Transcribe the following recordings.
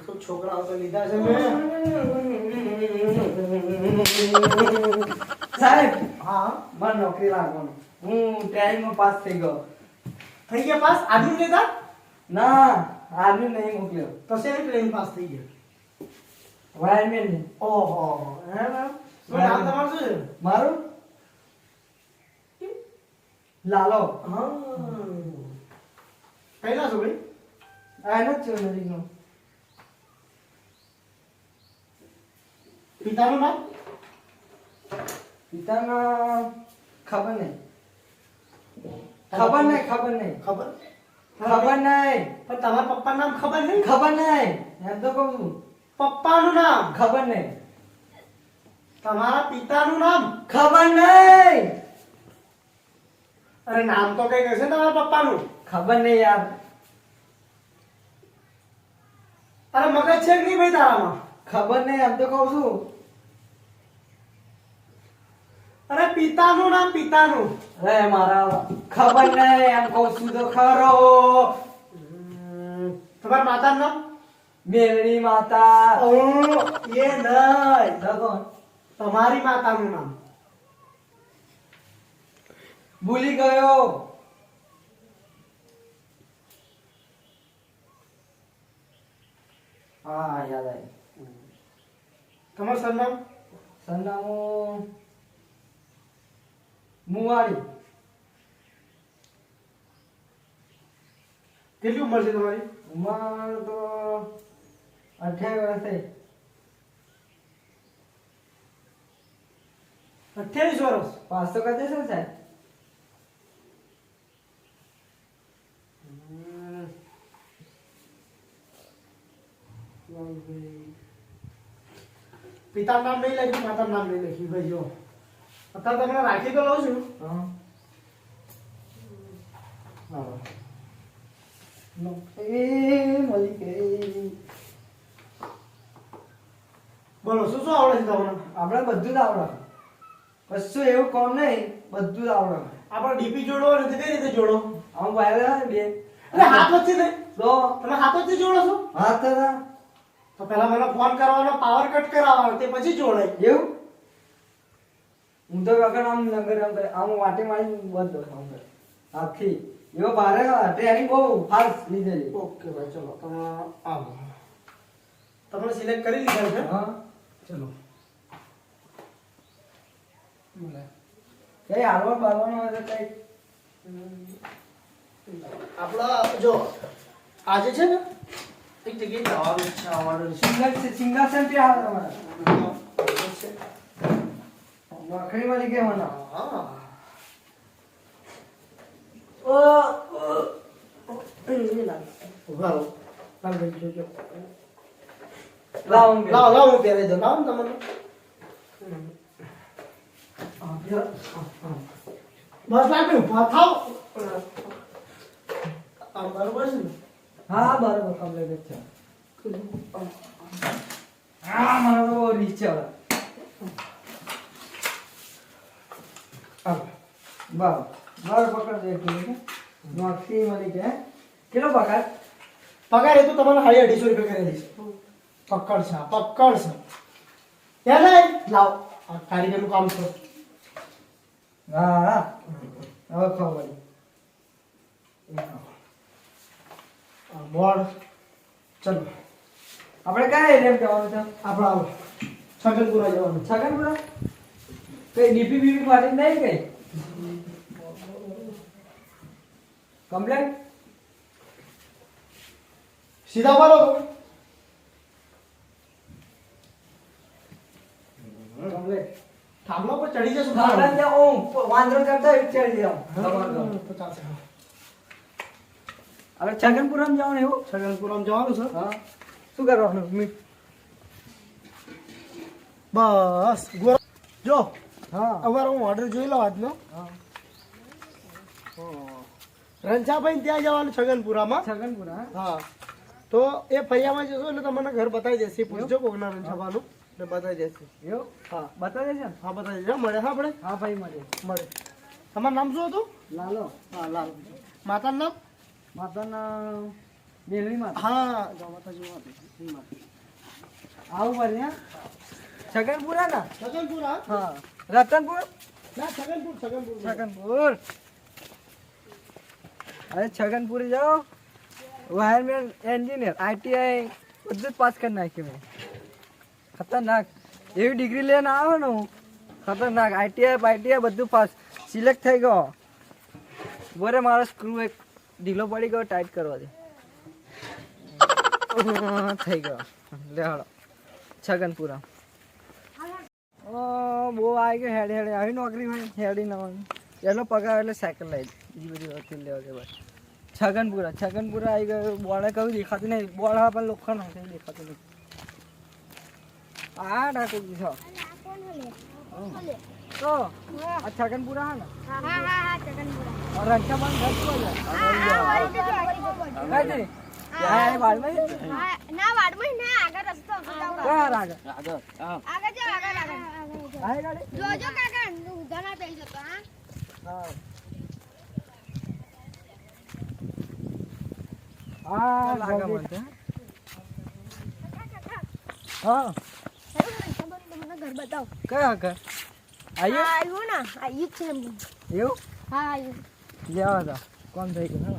શું છોકરાઓ તો લીધા છે મેં સાહેબ હા મારે નોકરી લાગવાનું હું ટેનમાં પાસ થઈ ગયો। થઈ ગયા પાસ આજનું લીધા ના આર્મી નહીં મોકલ્યો તો શેની પ્લેન પાસ થઈ ગયા? વાયરમેન નહીં ઓહો હે મેમ શું નામ તમારું શું છે? મારું? લાલો? હા। કઈના છો ભાઈ? આનો છે પિતાનું નામ પિતાના ખબર નહીં ખબર નહીં ખબર નહીં ખબર ખબર નહીં પણ તમારા પપ્પા નામ ખબર નહીં ખબર નહીં એમ તો કહું છું પપ્પાનું નામ ખબર નહીં તમારા પિતાનું નામ ખબર નહીં અરે નામ તો કઈ કહેશે તમારા પપ્પાનું ખબર નહીં યાર અરે મગજ છે કે નહીં ભાઈ તારામાં? ખબર નહીં એમ તો કહું છું. અરે પિતાનું નામ પિતાનું. અરે મારા ખબર નહીં એમ કહું છું તો ખરો. તમારા માતાનું નામ? મેરણી માતા. ઓ, એ નહીં. ભગવાન તમારી માતાનું નામ. ભૂલી ગયો. હા યાદ આવી. તમારું સરનામ? સરનામું મુવાડી. કેટલી ઉંમર છે તમારી? ઉંમર તો અઠ્યાવીસ વર્ષ થઈ. અઠ્યાવીસ વર્ષ? પાસ તો કરી દેશો ને સાહેબ પિતાનું નામ નહીં લખ્યું માતાનું નામ નહીં લખ્યું ભાઈ જો. અત્યારે તમને રાખી તો લઉં છું. બોલો શું શું આવડે છે તમને આપણે બધું જ આવડે. કશું એવું કોમ નહીં બધું જ આવડે. આપણે ડીપી જોડો નથી કઈ રીતે જોડો? આમ વાયર બે. એટલે હાથ વચ્ચે નહીં તો તમે હાથ વચ્ચે જોડો છો? હાથ હતા. તો પહેલા મને ફોન કરવાનો પાવર કટ કરાવવાનો તે પછી જોડાય એવું? હું તો વગર આમ નગર આમ કરે આમ વાટે મારી બંધ આમ કરે. આખી. એવો ભારે ટ્રેનિંગ બહુ ફાસ્ટ લીધેલી. ઓકે ભાઈ ચલો તમે આવો. તમે સિલેક્ટ કરી લીધા છે? હા. ચલો. કઈ હાલવા બાલવાનું હશે કઈ. આપણા જો આજે છે ને એક જગ્યાએ જવાનું છે આવવાનું છે સિંગલ સિંગાસન પે આવે તમારા. નોકરી રહો. લાલ ભાઈ જોજો. લાવો હું લાવો લાવો હું પહેરાઈ દઉં લાવો ને તમને પહેરો. બસ લાગ્યું થાવ આમ બરોબર છે ને હા બરાબર કમ્પ્લીટ છે હા, મારો તો બહુ રીચ છે બરાબર બરાબર પકડ દે નોકરી મળી હે? કેટલો પગાર? પગાર એ તો તમારે હાડી અઢીસો રૂપિયા કરી દઈશ પકડ છે પકડ છે. ત્યાં લાવ. કારીગરનું કામ છે હા હા. હવે ખબર બોર્ડ ચલો. આપણે કયા એરિયા જવાનું છે? આપણે આવો. છગનપુરા જવાનું. છગનપુરા? કઈ ડીપી બીપી ફાટી નહીં કઈ કમ્પ્લેન? સીધા બોલો થાંભલો પર ચડી જશું. વાંદરો કરતા ચડી જાવ હવે છગનપુરામાં જવાનું એવું? છગનપુરામાં જવાનું છે. હા. શું કરવાનું? મી- બસ. ગોર જો હા. અવાર હું ઓર્ડર જોઈ લઉં આજનો. હા. રંછાભાઈ ત્યાં જવાનું છગનપુરામાં. છગનપુરા હા? તો એ ફરિયામાં જશો એટલે તમને ઘર બતાવી દેશે. પૂછજો કોકના રંછાભાનું એટલે બતાવી દેશે. એવું? હા. બતાવી દેશે હા બતાવી દેશે મળે હા આપણે? હા ભાઈ મળે મળે. તમારું નામ શું હતું? લાલો. હા લાલ. માતાનું નામ? માતાના હા જેવું હતું. આવું બન્યા છગનપુરા ના છગનપુર હા? હા. રતનપુર? ના છગનપુર છગનપુર. છગનપુર. અરે છગનપુર જાઓ. વાયરમેન એન્જિનિયર આઈટીઆઈ બધું જ પાસ કરી નાખ્યું મેં. ખતરનાક. એવી ડિગ્રી લઈને આવે ને હું. ખતરનાક. આઈટીઆઈ આઈટીઆઈ બધું પાસ. સિલેક્ટ થઈ ગયો. બોરે મારો સ્ક્રૂ એક ઢીલો પડી ગયો ટાઈટ કરવા દે. થઈ ગયો. લે હળો છગનપુરા ઓ બહુ આવી ગયો હેડે હેડે. આવી નોકરી હોય હેડી નવાની એટલો પગાર એટલે સાયકલ લઈ બીજી બધી વસ્તુ લેવા કે બસ. છગનપુરા છગનપુરા આવી ગયો બોળે કયું દેખાતું નહીં. બોળા હા પણ લોખંડ હોય કંઈ દેખાતું નહીં. આ ડાકુ છો. આ છગનપુરા હા? ના વાડમાં ના આગળ રસ્તો આગળ આગળ આગળ કાકા થઈ જતો હા હા આ મને હા ઘર બતાવો કયા ઘર આયુ? હા આવ્યું ને. આવ્યું છે. એવું? હા આવ્યું લેવા દો. કોણ થઈ ગયું? હા.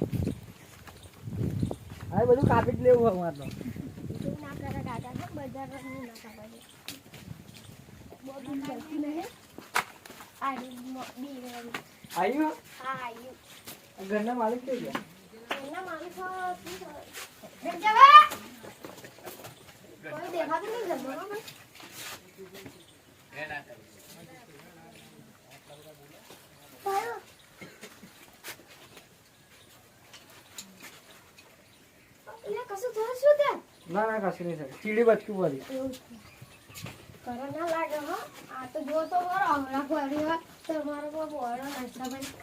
આ બધું કાપી જ લેવું હોય મારે તો તું ના કરે ને ના કાપા બહુ જતી નહીં. આયુ? હા આવ્યું ઘરના માલિક થઈ ગયા? ઘરના! કોઈ દેખાતું નહીં ઘરમાં હો ભાઈ. ભાઈઓ, એટલે કશું થયું શું ત્યાં? ના ના કશું નહીં થાય ચીડી બચકી પડી ના લાગે હો. આ તો જો તો ખરો, હમણાં પડી હોય તો મારો કોઈ નાસ્તા ભાઈ.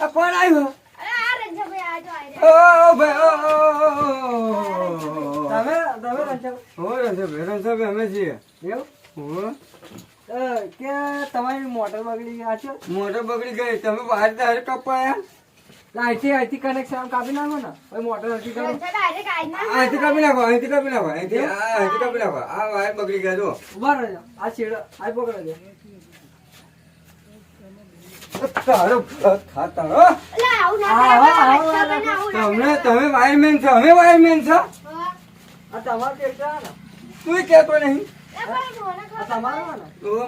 આ કોણ આવ્યું અરે આ. ઓ ભાઈ ઓ, ઓ. તમે તમે રંજા હો અમે છીએ એવું હો કે તમારી મોટર બગડી ગયા છે મોટર બગડી ગઈ તમે બહાર તારે કપાયા અહીંથી અહીંથી કનેક્શન આમ કાપી નાખો ને. ભાઈ મોટર હરકી કાપી અહીંથી કાપી નાખો અહીંથી કાપી નાખો અહીંથી આ અહીંથી કાપી નાખો. આ વાયર બગડી ગયા જો ઊભા રહેજો આ છેડો આ પકડો દે તારો ના તમે તમે વાયરમેન છો અમે વાયરમેન છો. આ તમારું ટ્રેક્ટર તું કેતો નહીં. તમારું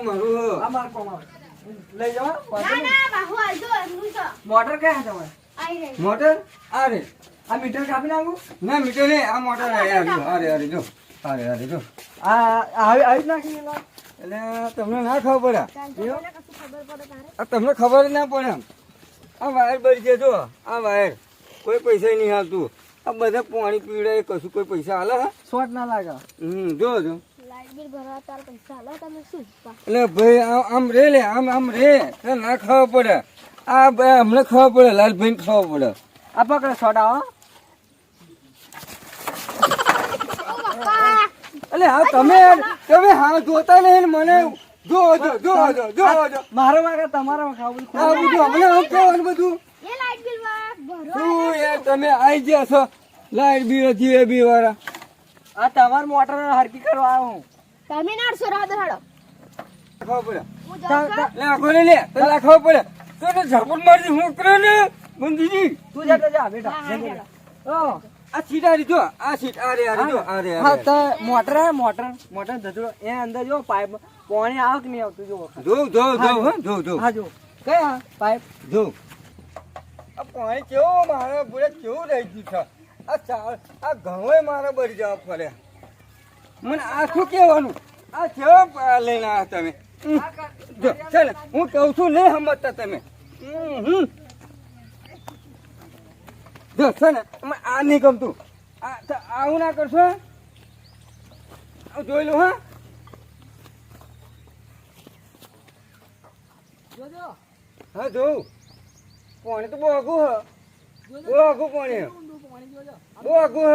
મારું. હો. આ માર કોમ આવે લઈ તો. મોટર ક્યાં તમારે? મોટર? અરે આ મીટર કાપી નાખું? ના મીટર નહીં આ મોટર અરે અરે જો અરે અરે જો. આ આવી નાખી એટલે તમને ના ખબર પડે. તમને ખબર ના પડે. આ વાયર બળી છે જો. આ વાયર. કોઈ પૈસા નહીં આવતું આ બધા પાણી પીડા એ કશું કોઈ પૈસા હાલે હા? શોર્ટ ના લાગે. હમ જો જો. એટલે ભાઈ આમ આમ રે લે આમ આમ રે. ના ખબર પડે. આ ભાઈ અમને ખબર પડે લાલભાઈ ખબર પડે. આ પકડે સોડા હો. એટલે હા તમે તમે હા જોતા નહીં મને જો જો જો જો જો જો. મારો વાગે તમારો વાગે આવું બધું બધું અમને આમ કહેવાનું બધું. એ લાઈટ બિલ ભરવા યાર તમે આવી ગયા છો? લાઈટ બી હતી એ બી વાળા. આ તમાર મોટર હરકી કરવા આવ્યો હું. તમે હાડો પડે. લે આખો લે લે? તો લાખવો પડે? તો તો ઝાપટ મારી હું કરે ને? બંધીજી તું જા જા બેટા. ઓ આ સીટ આ રીતો આ સીટ આ રે આ રીતો આ રે હા તો મોટર હે મોટર. મોટર ધતરો એ અંદર જો પાઇપ પાણી આવક કે નહીં આવતું જો જો જો જો હો, જો જો. હા જો કયા? પાઇપ? જો. આ પાણી કેવો મારા બુડે કેવું રહી ગયું છે? આ ચાલ આ ઘઉં મારા બળી જવા ફરે મને આખું કેવાનું આ કેવો લઈને આવ્યા તમે. જો ચાલ હું કહું છું નહીં સમજતા તમે. જો છે ને આ નહીં ગમતું. આ આવું ના કરશો જોઈ લો હા? હા જોઉં. પાણી તો બહુ આઘું હ? બહુ આઘું પાણી. બહુ આઘું હ.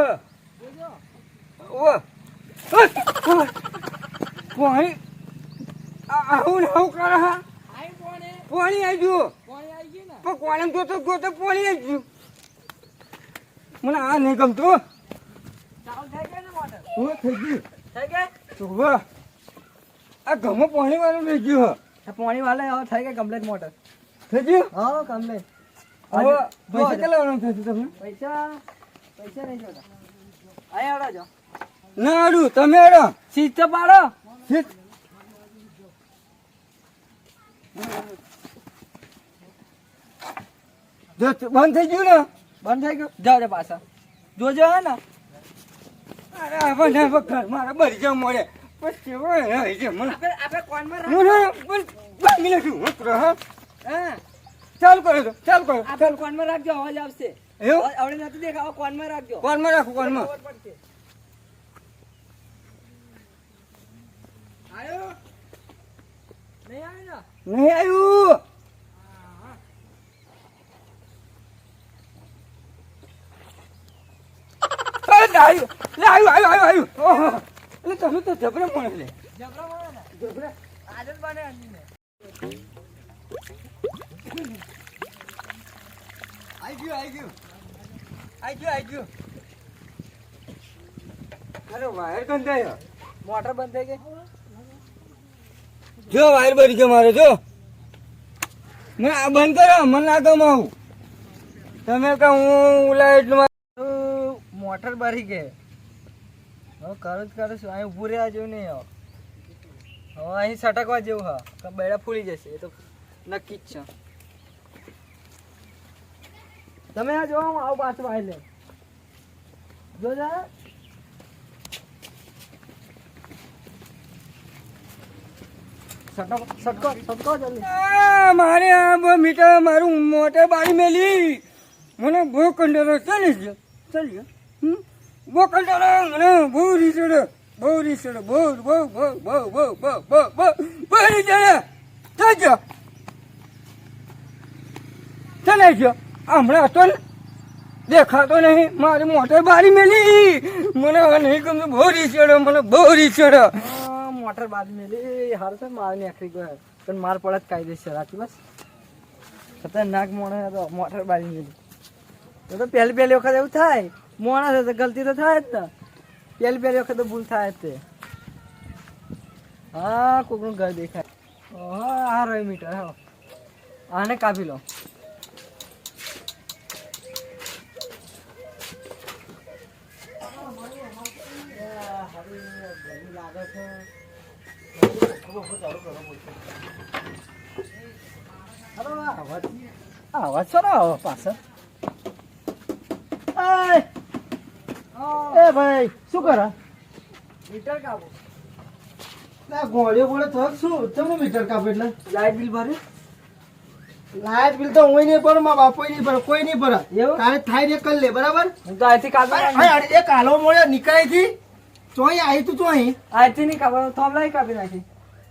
પાણી આવું ને આવું કરે હા? પોણી. આવી ગયું પાણી કોણે જોતો જોતો પોણી આવી ગયું મને આ નહીં ગમતું હું. થઈ ગયું. આ ઘઉં પાણી વાળું થઈ ગયું પાણી વાલે હવે થઈ કે કમ્પ્લેટ મોટર. થઈ ગયું? હા કમ્પ્લેટ હવે પૈસા કેટલા વાળા થશે તમને? પૈસા પૈસા નહીં જોતા. અહીંયા આવડા જો. ના અડું તમે અડો સીટ તો પાડો. શીત. જો બંધ થઈ ગયું ને? બંધ થઈ ગયું? જાવ રે પાછા. જોજો હે ને. અરે હવે ના વખત મારે બરી જવા મળે પછી રહે છે મને. આપણે કોનમાં રાખ બસ બે મિનિટ હું હા. હા? ચાલુ કરો તો ચાલુ કરો. આપણે કોનમાં રાખજો? અવાજ આવશે. એવું? આવડે નથી દેખાવ કોનમાં રાખજો? કોનમાં રાખો કોનમાં? ખબર નહીં આવ્યો? ને નહીં આવ્યું અરે આવ્યું. લે આવ્યું આવ્યું આવ્યું આવ્યું. એટલે તમે તો જબરે પણ લે જબરા આદત બને ગયું ગયું ગયું ગયું અરે વાયર ગંધાયો મોટર બંધ થઈ ગઈ? જો વાયર બની ગયો મારે જો. મને આ બંધ કરો મને ના આવું. તમે કહો હું લાઈટ મોટર ભરી ગઈ હવે કરું જ, કરું છું. અહીં ઊભું રહ્યા જેવું નહીં હવે અહીં સટકવા જેવું હા. બેડા ફૂલી જશે. એ તો નક્કી જ છે. તમે આ જો હું આવું પાછું આવી લે જો જા. સટકો સટકો સટકો જલ્દી. આ મારે આ મીટર મારું મોટર બારી મેલી. મને બહુ કંડરો ચાલી ગયો ચાલી ગયો? બહુ કંટાળો મને બહુ રીસડે બહુ રીસડે બહુ બહુ બહુ બહુ બહુ બહુ બહુ હમણાં તો દેખાતો નહીં. મારી મોટર બારી મેલી. મને નહીં ગમતું બહુ રીસડે મને બહુ રીસડે મોટર બારી મેલી. હારું છે મારે ની આખરી ગયો પણ માર પડત કાયદેસર સાચી બસ. ખતરનાક મોડે મોટર બારી મેલી. તો તો પહેલી પહેલી વખત એવું થાય. મોણસ હતો ગલતી તો થાય જ ને. પહેલી પહેલી વખત તો ભૂલ થાય જ તે. હા, કોકનું ઘર દેખાય. હા આ રહ્યું મીટર હા આને કાપી લો. અવાજ શોનો આવો પાછળ? એ ભાઈ શું કરે? મીટર કાપો. ના ગોળીઓ ગોળે તો શું? તમે મીટર કાપો એટલે? લાઈટ બિલ ભરે લાઈટ બિલ તો હું નહીં ભરું મારા બાપો નહીં ભરે કોઈ નહીં ભરે? તારે થાય ને કરી લે બરાબર? હું તો અહીંથી કાપી અરે, નાખી. એ કાલો મળ્યો નીકળાયથી ચોઈ આવી તું ચોઈ અહીંથી નહીં કાપો થોમલા કાપી નાખી.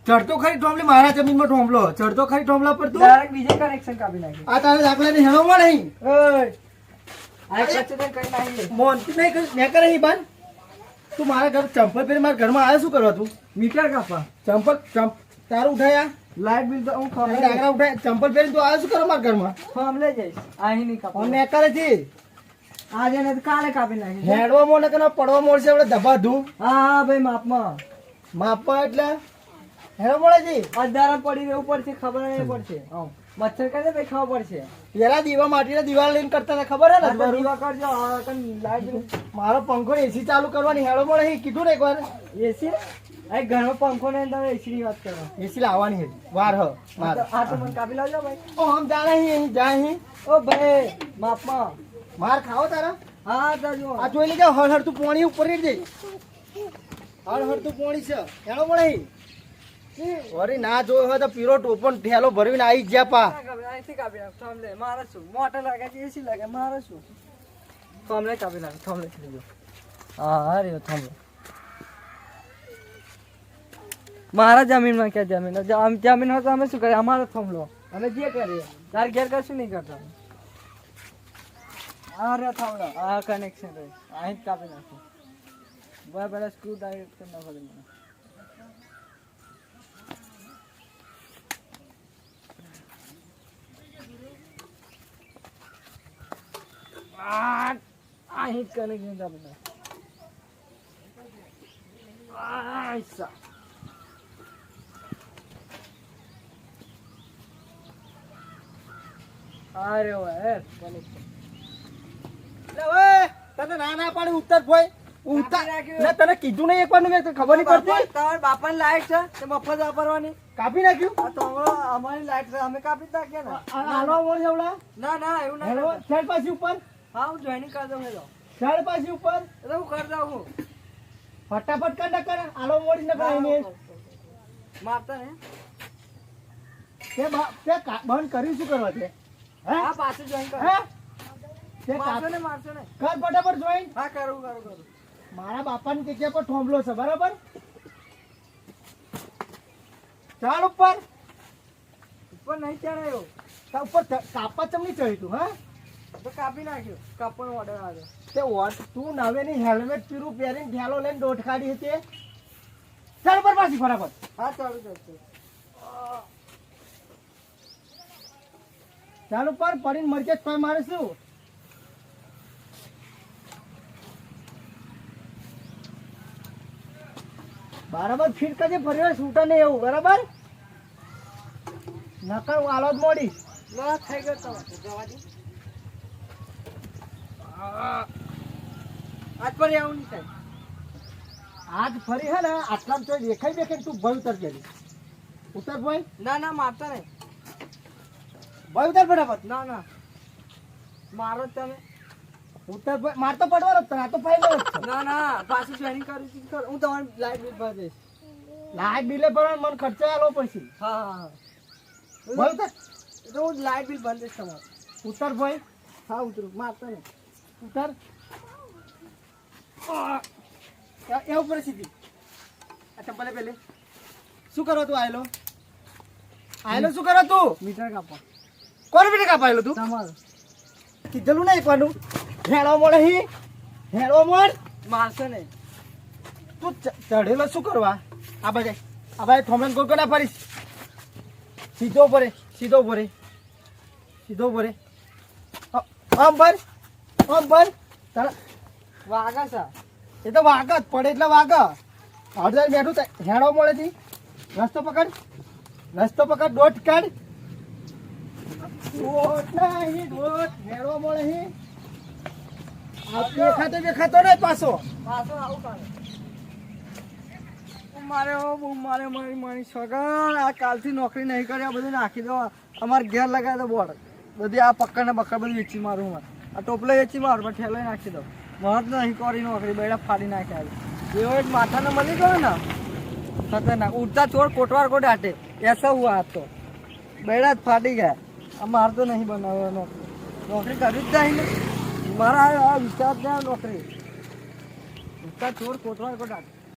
ચડતો ખરી ટોમલી મારા જમીનમાં ટોમલો ચડતો ખરી ટોમલા પર તું? ડાયરેક્ટ બીજે કનેક્શન કાપી નાખી. આ તારે દાખલા ની હેણો મળે અહીં ઓય, આ કચ્છ તો કઈ નાખી દે મોનથી નહીં કર મેં કરે અહીં બાન તું મારા ઘર ચંપલ પહેરી મારા ઘરમાં આવ્યો શું કરવા તું? મીટર કાપવા ચંપલ ચંપ તારું ઉઠાયા? લાઇટ બિલ તો હું ખોમ ડાકરા ઉઠાય? ચંપલ પહેરી તું આવ્યો શું કરવા મારા ઘરમાં? લઈ જઈશ અહીં નહીં કાપો. હું મેં કરે છે. આજે ને કાલે કાપી નાખી. હેડવા મોને કે પડવા મોડશે આપણે ધબા ધૂ. હા હા ભાઈ માપમાં. માપવા એટલે? હેડવા મળે છે અધારા પડી રહેવું પડશે ખબર પડશે. હં. મચ્છર કરે ભાઈ ખાવા પડશે. પેલા દીવા માટીના દીવાલ લઈને કરતા ને ખબર હે ને? તો? દીવા કરજો. કન મારો પંખો એસી ચાલુ કરવાની હેડો મળે કીધું ને એકવાર. એસી અહીં ઘરમાં પંખો ને તમે એસી ની વાત કરો. એસી લાવવાની છે. વાર હ આ માર તો- આ તો મને કાપી લાવજો ભાઈ. ઓ હમ જાણે હી અહીં જા અહીં ઓ ભાઈ માપમાં માર ખાઓ તારા? હા તો જો. આ જોઈ લેજો હળ હળતું પોણી ઉપર રેડ દે. હળ હળતું પોણી છે. હેડો મળે અહીં. ના જોયો હોય તો પીરો ટોપન ઠેલો ભરવીને આવી ગયા પા. અહીંથી કાપી નાખ એસી લાગે? મારે શું? કાપી નાખ થોમલે મારા જમીનમાં ક્યાં જમીન? જમ- જમીન હોય તો અમે શું કરીએ? અમારો થોમલો અમે જે કરીએ. તાર ઘેર કશું નહીં કરતા આ રે આ કનેક્શન રહે. અહીં જ કાપી નાખો. બરાબર સ્ક્રૂ ડાયરેક્ટ કરી નાખો. આ આ હિટ અરે તને ના ના પાડી ઉત્તર ભાઈ નાખ્યું. ના તને કીધું નહીં એકવારનું ખબર નહીં પડતી. તમારા બાપાની લાઈટ છે તે મફત વાપરવાની. કાપી નાખ્યું? તો અમારી લાઈટ છે અમે કાપી નાખ્યા ને. ના ના એવું ના પાછી ઉપર? હા હું જોઈનિંગ કરી દઉં હેલો. સાઈડ પાછી ઉપર. એટલે હું કરી દઉં હું. ફટાફટ કર નકર આલો મોડી નકર આઈને મારતા ને તે તે બંધ કર્યું શું કરવા છે? હે? પાછું જોઈન કર. હે? તે મારશો ને મારશો ને? કર ફટાફટ જોઈન હા કરું કરું કરું. મારા બાપાની જગ્યા પર થોંભલો છે બરાબર? ચાલ ઉપર. ઉપર નહીં ચડાયો. ઉપર કાપા ચમની ચડી તું હા? તો કાપી નાખ્યો. કાપવાનો ઓર્ડર આવ્યો. તે વોટ તું નવેની હેલ્મેટ પીરું પહેરીને ઠેલો લઈને દોઢ કાઢી હતી ચાલ ઉપર પાછી ફટાફટ. હા ચાલુ કરશે ચાલ ઉપર પડીને મરકે તોય મારે બરાબર ફીટ કરજે ફરી છૂટે નહીં એવું બરાબર? નકર આલો જ મોડી ના થઈ ગયો તમારે જવા દે. આજ પર આવું નહીં આજ ફરી હે ને આટલા તો દેખાઈ દેખાઈ તું ભય ઉતર ગયેલી. ઉતર ભાઈ ના ના મારતા નહીં. ભય ઉતર ફટાફટ. ના ના. મારો તમે. ઉતર ભાઈ માર તો પડવાનો જ તને આ તો ફાયદો જ ના ના પાછું જોઈનિંગ કરું છું હું તમારી લાઈટ બિલ ભરી દઈશ. લાઈટ બિલે ભરવાનું મને ખર્ચો આલો પછી. હા હા હા. ભય ઉતર. તો હું લાઈટ બિલ ભરી દઈશ તમારું. ઉતર ભાઈ હા ઉતરું. મારતા નહીં. ઉતર. એ ઉપર સીધી. આ ચંપલે પેલે શું કરો તું આયલો? આયલો શું કરો તું? મીટર કાપો. કોણ બીટે કાપાયેલો તું? તમારું. કીધેલું નહીં એકવાનું. હેળો મોડે હી. હેળો મોડ મારશો નહીં. તું ચઢેલો શું કરવા? આ બાજે. આ બાજે થોમણ ગોળ ના ફરીશ સીધો ઉપર સીધો ઉપર સીધો ઉપર આમ ભર આમ ભર તારા વાગા સા એ તો વાગ જ પડે એટલે વાગ અડધા બેઠું હેડો મળેથી રસ્તો પકડ. રસ્તો પકડ, દોટ કાઢ. દોટ નહીં, દોટ. હેડો મળે હી. દેખાતો દેખાતો નહીં પાછો. પાછો આવું કરે. મારે બહુ મારે મારી મારી સગન. આ કાલથી નોકરી નહીં કરી, આ બધું નાખી દો. અમારે ઘેર લગાવે બોર્ડ. બધી આ પક્કડ ને બકડ બધું વેચી મારું મારે. આ ટોપલો વેચી માર, પણ ઠેલો નાખી દો મહત નહીં કરી નોકરી, બેડા ફાડી નાખ્યા એવો એક માથાને મળી ગયો ને, ખતરનાક. ઉડતા ચોર કોટવાર કોટ હાટે. એસા હુઆ હતો બેડા જ ફાટી ગયા. આ માર તો નહીં બનાવ્યો નોકરી. નોકરી કરવી જ નહીં ને. મારા આ વિચાર ત્યાં નોકરી. ઉડતા ચોર કોટવાર કોટ હાટે.